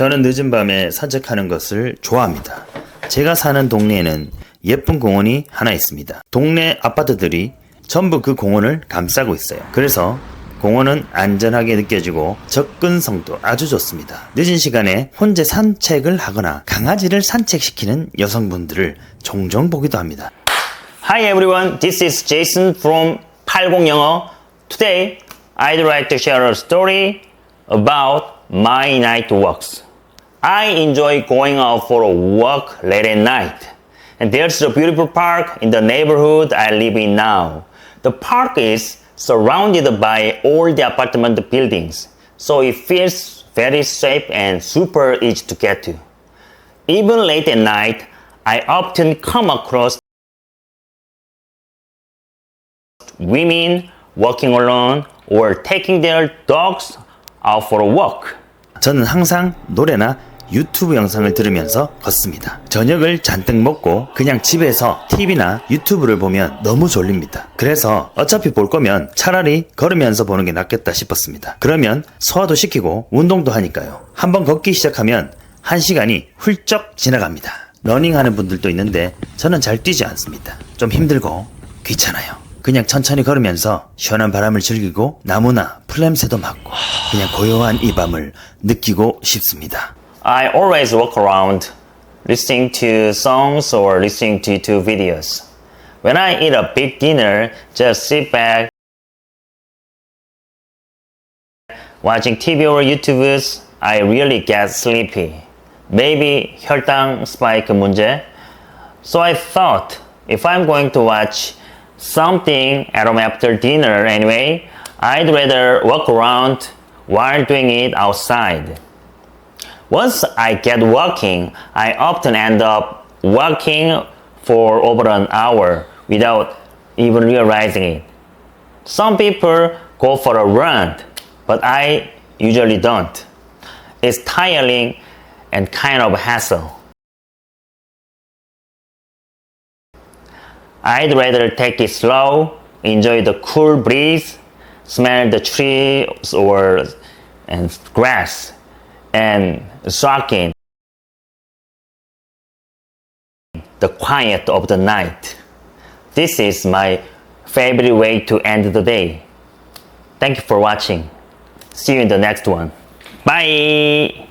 저는 늦은 밤에 산책하는 것을 좋아합니다. 제가 사는 동네에는 예쁜 공원이 하나 있습니다. 동네 아파트들이 전부 그 공원을 감싸고 있어요. 그래서 공원은 안전하게 느껴지고 접근성도 아주 좋습니다. 늦은 시간에 혼자 산책을 하거나 강아지를 산책시키는 여성분들을 종종 보기도 합니다. Hi everyone, this is Jason from 80 영어. Today, I'd like to share a story about my night walks. I enjoy going out for a walk late at night. And there's a beautiful park in the neighborhood I live in now. The park is surrounded by all the apartment buildings, so it feels very safe and super easy to get to. Even late at night, I often come across women walking alone or taking their dogs out for a walk. 저는 항상 노래나 유튜브 영상을 들으면서 걷습니다. 저녁을 잔뜩 먹고 그냥 집에서 TV나 유튜브를 보면 너무 졸립니다. 그래서 어차피 볼 거면 차라리 걸으면서 보는 게 낫겠다 싶었습니다. 그러면 소화도 시키고 운동도 하니까요. 한번 걷기 시작하면 한 시간이 훌쩍 지나갑니다. 러닝 하는 분들도 있는데 저는 잘 뛰지 않습니다. 좀 힘들고 귀찮아요. 그냥 천천히 걸으면서 시원한 바람을 즐기고 나무나 풀냄새도 맡고 그냥 고요한 이 밤을 느끼고 싶습니다. I always walk around listening to songs or listening to YouTube videos. When I eat a big dinner, just sit back watching TV or YouTubes, I really get sleepy. Maybe 혈당 spike 문제. So I thought if I'm going to watch something at home after dinner anyway, I'd rather walk around while doing it outside. Once I get walking, I often end up walking for over an hour without even realizing it. Some people go for a run, but I usually don't. It's tiring and kind of hassle. I'd rather take it slow, enjoy the cool breeze, smell the trees or and grass, and soak in the quiet of the night. This is my favorite way to end the day. Thank you for watching. See you in the next one. Bye!